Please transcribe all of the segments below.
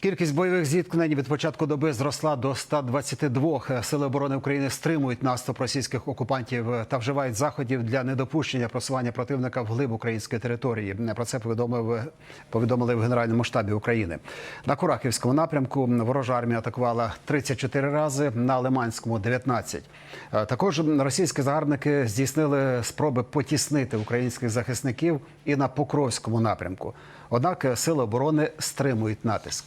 Кількість бойових зіткнень від початку доби зросла до 122. Сили оборони України стримують наступ російських окупантів та вживають заходів для недопущення просування противника вглиб української території. Про це повідомив повідомили в Генеральному штабі України. На Курахівському напрямку ворожа армія атакувала 34 рази, на Лиманському 19. Е, Також російські загарбники здійснили спроби потіснити українських захисників і на Покровському напрямку. Однак сили оборони стримують натиск.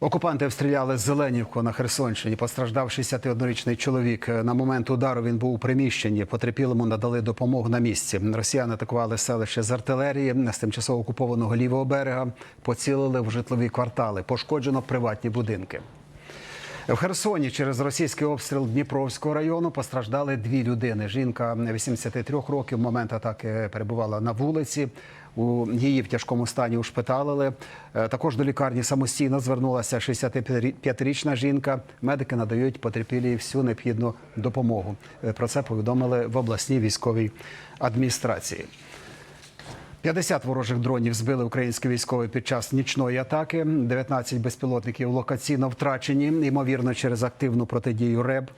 Окупанти обстріляли Зеленівку на Херсонщині. Постраждав 61-річний чоловік. На момент удару він був у приміщенні. Потерпілому надали допомогу на місці. Росіяни атакували селище з артилерії з тимчасово окупованого лівого берега. Поцілили в житлові квартали. Пошкоджено приватні будинки. В Херсоні через російський обстріл Дніпровського району постраждали дві людини. Жінка 83 років в момент атаки перебувала на вулиці. У її в тяжкому стані ушпиталили. Е, Також до лікарні самостійно звернулася 65-річна жінка. Медики надають потерпілій всю необхідну допомогу. Е, Про це повідомили в обласній військовій адміністрації. 50 ворожих дронів збили українські військові під час нічної атаки. 19 безпілотників локаційно втрачені, ймовірно, через активну протидію РЕБ.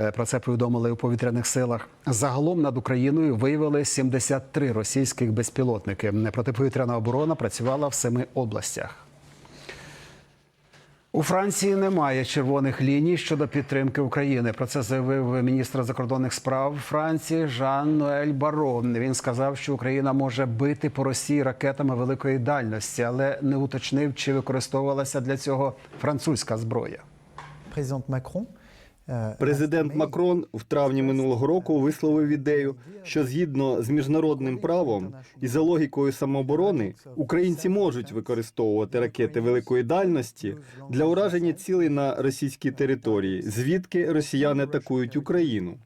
Е, Про це повідомили у повітряних силах. Загалом над Україною виявили 73 російських безпілотники. Протиповітряна оборона працювала в семи областях. У Франції немає червоних ліній щодо підтримки України. Про це заявив міністр закордонних справ Франції Жан Ноель Барон. Він сказав, що Україна може бити по Росії ракетами великої дальності, але не уточнив, чи використовувалася для цього французька зброя. Президент Макрон. Е, Президент Макрон в травні минулого року висловив ідею, що згідно з міжнародним правом і за логікою самооборони українці можуть використовувати ракети великої дальності для ураження цілей на російській території, звідки росіяни атакують Україну.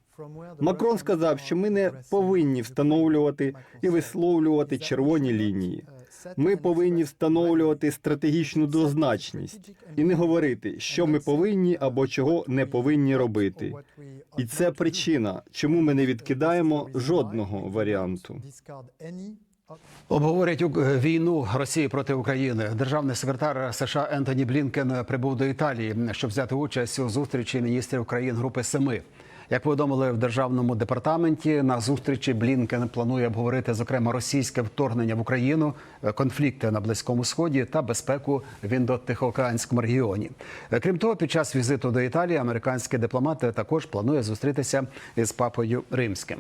Макрон сказав, що ми не повинні встановлювати і висловлювати червоні лінії. Ми повинні встановлювати стратегічну двозначність і не говорити, що ми повинні або чого не повинні робити. І це причина, чому ми не відкидаємо жодного варіанту. Обговорять е, війну Росії проти України. Державний секретар США Ентоні Блінкен прибув до Італії, щоб взяти участь у зустрічі міністрів країн Групи Семи. Як повідомили в державному департаменті, на зустрічі Блінкен планує обговорити зокрема російське вторгнення в Україну, е, конфлікти на Близькому Сході та безпеку в індотихоокеанському регіоні. Е, Крім того, під час візиту до Італії американські дипломати також планує зустрітися із папою римським.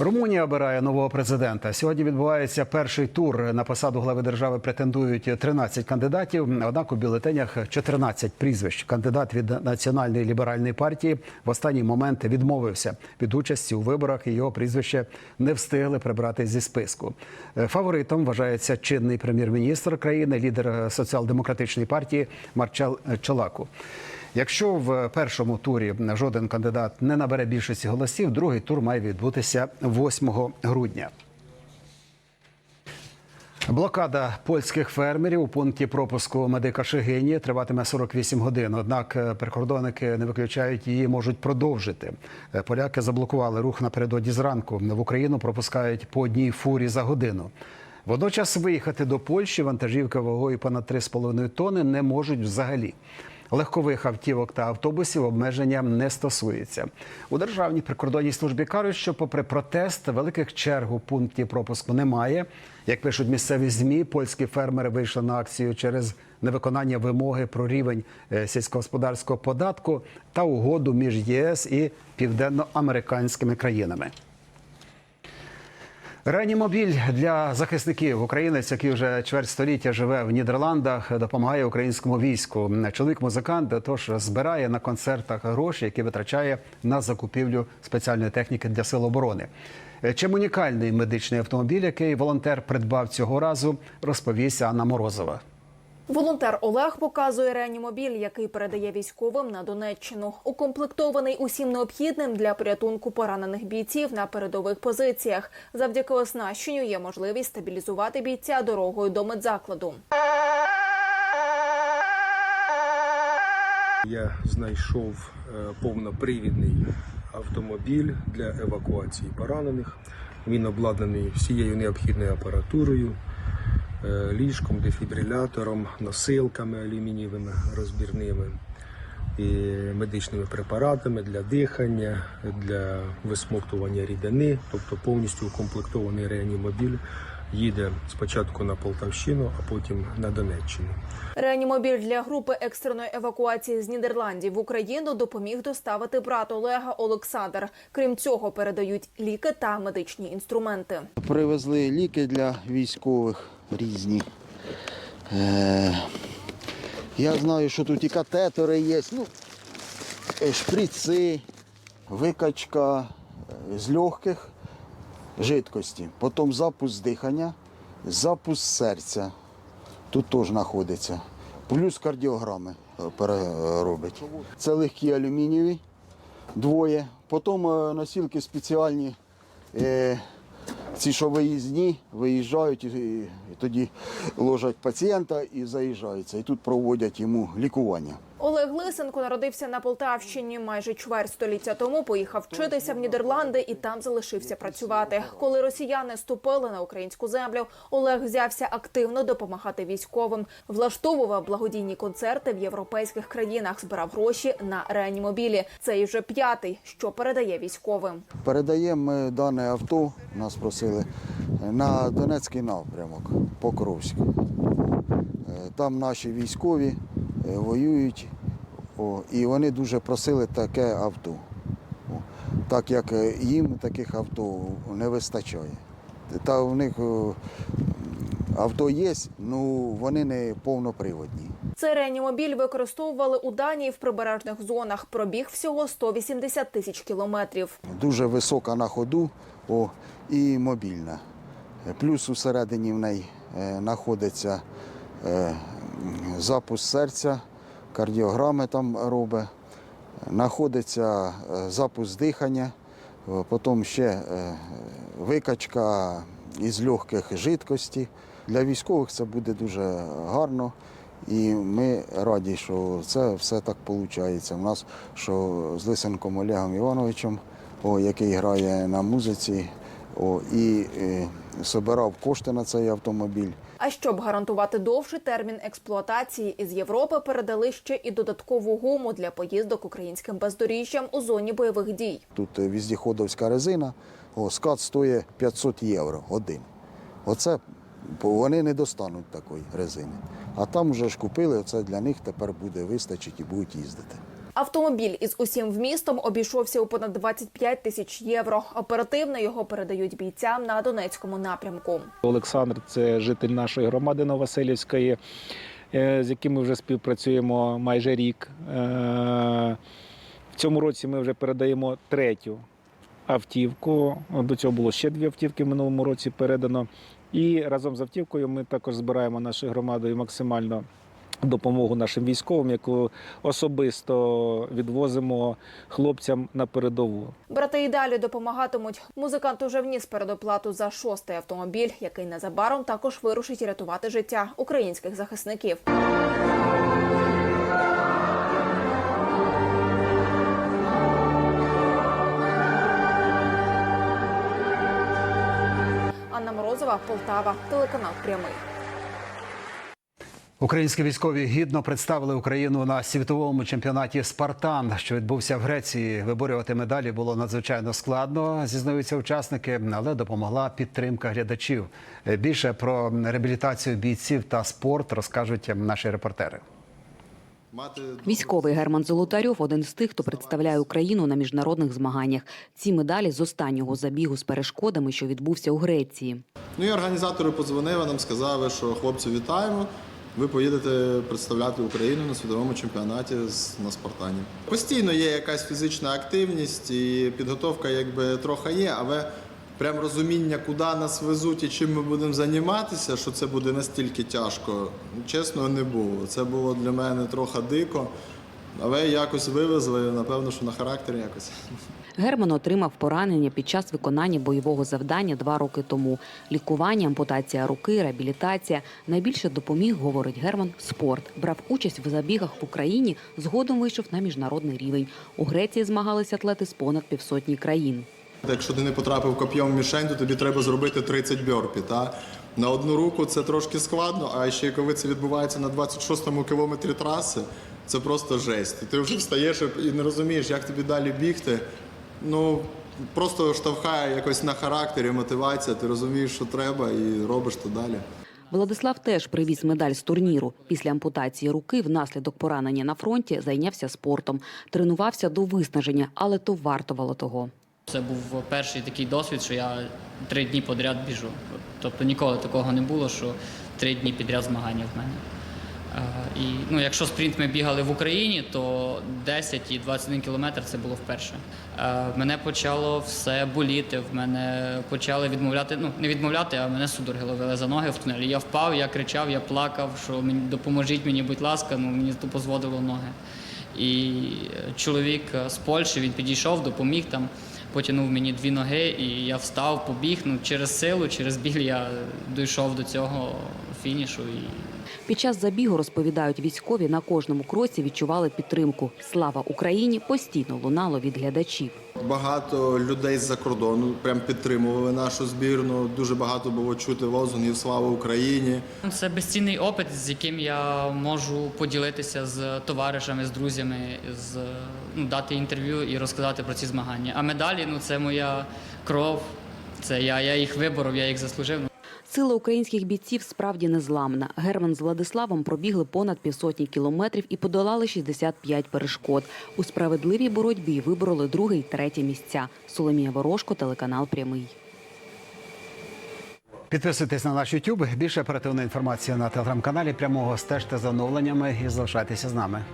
Румунія обирає нового президента. Сьогодні відбувається перший тур. На посаду глави держави претендують 13 кандидатів. Однак у бюлетенях 14 прізвищ. Кандидат від національної ліберальної партії в останній момент відмовився від участі у виборах. і Його прізвище не встигли прибрати зі списку. Фаворитом вважається чинний прем'єр-міністр країни, лідер соціал-демократичної партії Марчел Чолаку. Якщо в першому турі жоден кандидат не набере більшості голосів, другий тур має відбутися 8 грудня. Блокада польських фермерів у пункті пропуску медика Шигині триватиме 48 годин. Однак е, прикордонники не виключають її можуть продовжити. Е, Поляки заблокували рух напередодні зранку. В Україну пропускають по одній фурі за годину. Водночас виїхати до Польщі вантажівки вагою понад 3,5 тонни не можуть взагалі. Легкових автівок та автобусів обмеження не стосується. У державній прикордонній службі кажуть, що, попри протест, великих черг у пункті пропуску немає. Як пишуть місцеві змі, польські фермери вийшли на акцію через невиконання вимоги про рівень е, сільськогосподарського податку та угоду між ЄС і південноамериканськими країнами. Реанімобіль для захисників. Українець, який вже чверть століття живе в Нідерландах, допомагає українському війську. Чоловік музикант, тож збирає на концертах гроші, які витрачає на закупівлю спеціальної техніки для сил оборони. Чим унікальний медичний автомобіль, який волонтер придбав цього разу, розповість Анна Морозова. Волонтер Олег показує реанімобіль, який передає військовим на Донеччину. Укомплектований усім необхідним для порятунку поранених бійців на передових позиціях. Завдяки оснащенню є можливість стабілізувати бійця дорогою до медзакладу. Я знайшов е, повнопривідний автомобіль для евакуації поранених. Він обладнаний всією необхідною апаратурою, ліжком, дефібрилятором, носилками алюмінієвими розбірними і медичними препаратами для дихання, для висмоктування рідини, тобто повністю укомплектований реанімобіль їде спочатку на Полтавщину, а потім на Донеччину. Реанімобіль для групи екстреної евакуації з Нідерландів в Україну допоміг доставити брат Олега Олександр. Крім цього, передають ліки та медичні інструменти. Привезли ліки для військових різні. Е, я знаю, що тут і катетери є, ну, е, шприци, викачка е, з легких жидкості. Потім запуск дихання, запуск серця. Тут теж знаходиться. Плюс кардіограми е, переробить. Це легкі алюмінієві, двоє. Потім носілки спеціальні. Е, ці, що виїзні, виїжджають і, і тоді ложать пацієнта і заїжджаються. І тут проводять йому лікування. Олег Лисенко народився на Полтавщині. Майже чверть століття тому поїхав вчитися в Нідерланди і там залишився працювати. Коли росіяни ступили на українську землю, Олег взявся активно допомагати військовим, влаштовував благодійні концерти в європейських країнах, збирав гроші на реанімобілі. Це вже п'ятий, що передає військовим. Передаємо ми дане авто, нас просили, на Донецький напрямок, Покровськ. Е, Там наші військові воюють, о, і вони дуже просили таке авто. О, Так як е, їм таких авто не вистачає. Та в них авто є, ну вони не повноприводні. Цей реанімобіль використовували у Данії в прибережних зонах. Пробіг всього 180 тисяч кілометрів. дуже висока на ходу о, і мобільна. Е, Плюс усередині в неї е, знаходиться е, запуск серця, кардіограми там робить, знаходиться е, запуск дихання, е, потім ще е, викачка із легких жидкості. Для військових це буде дуже гарно. І ми раді, що це все так виходить. У нас що з Лисенком Олегом Івановичем, о, який грає на музиці, о, і е, збирав кошти на цей автомобіль. А щоб гарантувати довший термін експлуатації, із Європи передали ще і додаткову гуму для поїздок українським бездоріжжям у зоні бойових дій. Тут е, віздіходовська резина, скат стоїть 500 євро один. Оце вони не достануть такої резини. А там вже ж купили, це для них тепер буде вистачить і будуть їздити. Автомобіль із усім вмістом обійшовся у понад 25 тисяч євро. Оперативно його передають бійцям на Донецькому напрямку. Олександр це житель нашої громади Новоселівської, е, з яким ми вже співпрацюємо майже рік. Е, В цьому році ми вже передаємо третю автівку. До цього було ще дві автівки в минулому році передано. І разом з автівкою ми також збираємо нашою громадою максимально. Допомогу нашим військовим, яку особисто відвозимо хлопцям на передову. Брати і далі допомагатимуть. Музикант уже вніс передоплату за шостий автомобіль, який незабаром також вирушить рятувати життя українських захисників. Анна Морозова, Полтава, телеканал Прямий. Українські військові гідно представили Україну на світовому чемпіонаті Спартан, що відбувся в Греції. Виборювати медалі було надзвичайно складно, зізнаються учасники, але допомогла підтримка глядачів. Більше про реабілітацію бійців та спорт розкажуть наші репортери. Військовий Герман Золотарьов один з тих, хто представляє Україну на міжнародних змаганнях. Ці медалі з останнього забігу з перешкодами, що відбувся у Греції. Ну і організатори подзвонили, нам сказали, що хлопці вітаємо. Ви поїдете представляти Україну на світовому чемпіонаті з- на Спартані. Постійно є якась фізична активність і підготовка якби трохи є, але прям розуміння, куди нас везуть і чим ми будемо займатися, що це буде настільки тяжко, чесно, не було. Це було для мене трохи дико, але якось вивезли, напевно, що на характер якось. Герман отримав поранення під час виконання бойового завдання два роки тому. Лікування, ампутація руки, реабілітація. Найбільше допоміг, говорить Герман, спорт. Брав участь в забігах в Україні, згодом вийшов на міжнародний рівень. У Греції змагалися атлети з понад півсотні країн. Якщо ти не потрапив коп'єм в мішень, то тобі треба зробити 30 бьорпі. На одну руку це трошки складно, а ще коли це відбувається на 26-му кілометрі траси, це просто жесть. Ти вже встаєш і не розумієш, як тобі далі бігти. Ну, просто штовхає якось на характері, мотивація, ти розумієш, що треба, і робиш то далі. Владислав теж привіз медаль з турніру. Після ампутації руки внаслідок поранення на фронті зайнявся спортом. Тренувався до виснаження, але то вартувало того. Це був перший такий досвід, що я три дні подряд біжу. Тобто ніколи такого не було, що три дні підряд змагання в мене. Е, І ну, якщо спринт ми бігали в Україні, то 10 і 21 кілометр це було вперше. Е, Мене почало все боліти, в мене почали відмовляти, ну не відмовляти, а мене судороги ловили за ноги в тунелі. Я впав, я кричав, я плакав, що мені допоможіть мені, будь ласка, ну мені тупо зводило ноги. І е, чоловік з Польщі він підійшов, допоміг там, потягнув мені дві ноги, і я встав, побіг. Ну через силу, через біль я дійшов до цього фінішу. І Під час забігу розповідають військові на кожному кроці відчували підтримку. Слава Україні постійно лунало від глядачів. Багато людей з-за кордону прям підтримували нашу збірну. Дуже багато було чути лозунгів Слава Україні. це безцінний опит, з яким я можу поділитися з товаришами, з друзями, з ну, дати інтерв'ю і розказати про ці змагання. А медалі ну це моя кров. Це я, я їх виборов, я їх заслужив. Сила українських бійців справді незламна. Герман з Владиславом пробігли понад півсотні кілометрів і подолали 65 перешкод. У справедливій боротьбі вибороли друге й третє місця. Соломія Ворожко, телеканал Прямий. Підписуйтесь на наш YouTube. Більше оперативної інформації на телеграм-каналі. Прямого стежте за оновленнями і залишайтеся з нами.